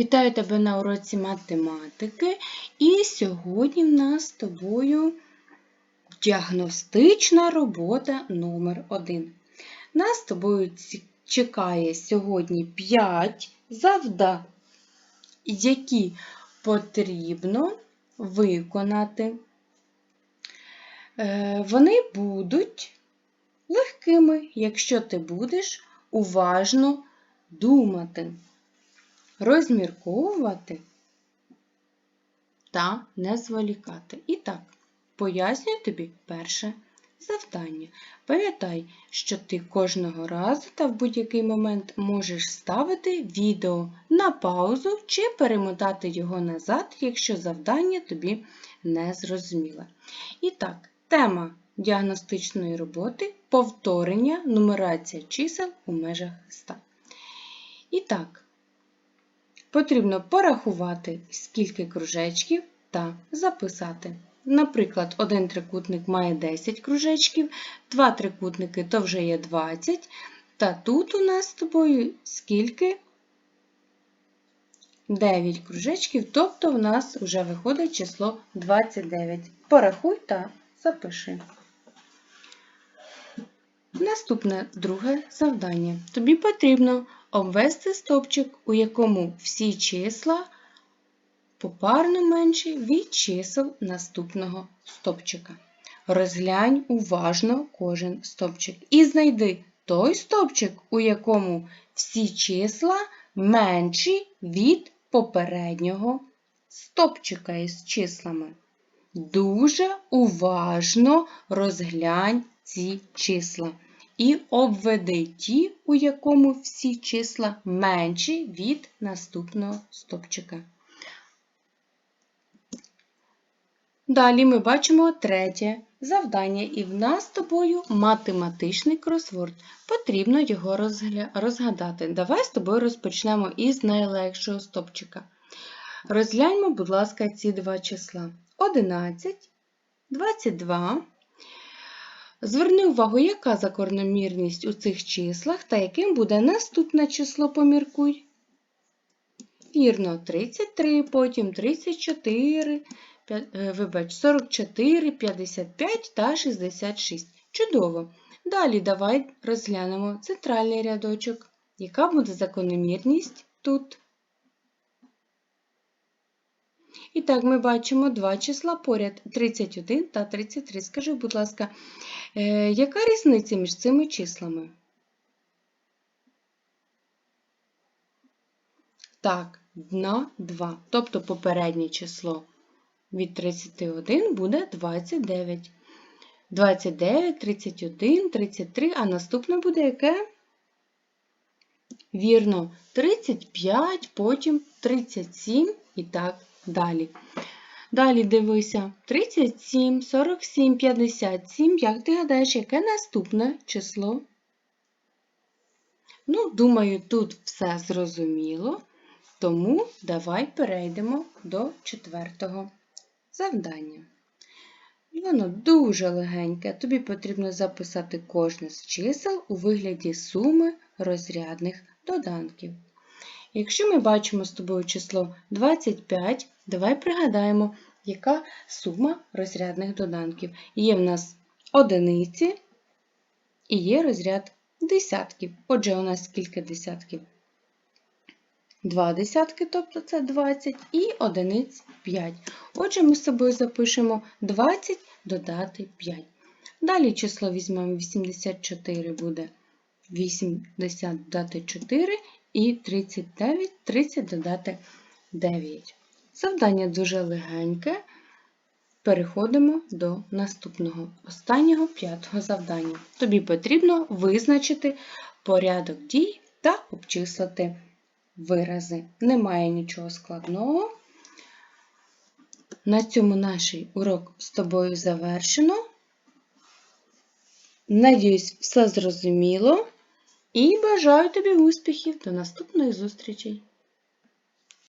Вітаю тебе на уроці математики. І сьогодні в нас з тобою діагностична робота номер 1 Нас з тобою чекає сьогодні 5 завдань, які потрібно виконати. Е, Вони будуть легкими, якщо ти будеш уважно думати розмірковувати та не зволікати. І так, пояснюю тобі перше завдання. Пам'ятай, що ти кожного разу та в будь-який момент можеш ставити відео на паузу чи перемотати його назад, якщо завдання тобі не зрозуміле. І так, тема діагностичної роботи повторення нумерація чисел у межах 100. І так, Потрібно порахувати, скільки кружечків та записати. Наприклад, один трикутник має 10 кружечків, два трикутники то вже є 20. Та тут у нас з тобою скільки? 9 кружечків, тобто в нас вже виходить число 29. Порахуй та запиши. Наступне друге завдання. Тобі потрібно обвести стовпчик, у якому всі числа попарно менші від чисел наступного стовпчика. Розглянь уважно кожен стовпчик і знайди той стовпчик, у якому всі числа менші від попереднього стовпчика із числами. Дуже уважно розглянь ці числа і обведи ті, у якому всі числа менші від наступного стопчика. Далі ми бачимо третє завдання, і в нас з тобою математичний кросворд. Потрібно його розгадати. Давай з тобою розпочнемо із найлегшого стопчика. Розгляньмо, будь ласка, ці два числа. 11, 22. Зверни увагу, яка закономірність у цих числах та яким буде наступне число поміркуй. Вірно, 33, потім 34, е, вибач, 44, 55 та 66. Чудово! Далі давай розглянемо центральний рядочок. Яка буде закономірність тут? І так, ми бачимо два числа поряд 31 та 33. Скажи, будь ласка, е, яка різниця між цими числами? Так, на 2. Тобто попереднє число від 31 буде 29. 29, 31, 33, а наступне буде яке? Вірно, 35, потім 37 і так далі. Далі дивися, 37, 47, 57. Як ти гадаєш, яке наступне число? Ну, думаю, тут все зрозуміло. Тому давай перейдемо до четвертого завдання. Воно дуже легеньке. Тобі потрібно записати кожне з чисел у вигляді суми розрядних доданків. Якщо ми бачимо з тобою число 25, давай пригадаємо, яка сума розрядних доданків. Є в нас одиниці і є розряд десятків. Отже, у нас скільки десятків? Два десятки, тобто це 20, і одиниць 5. Отже, ми з собою запишемо 20 додати 5. Далі число візьмемо 84 буде 80 додати 4 і 39, 30 додати 9. Завдання дуже легеньке. Переходимо до наступного, останнього п'ятого завдання. Тобі потрібно визначити порядок дій та обчислити вирази. Немає нічого складного. На цьому наш урок з тобою завершено. Надіюсь, все зрозуміло. І бажаю тобі успіхів до наступних зустрічі!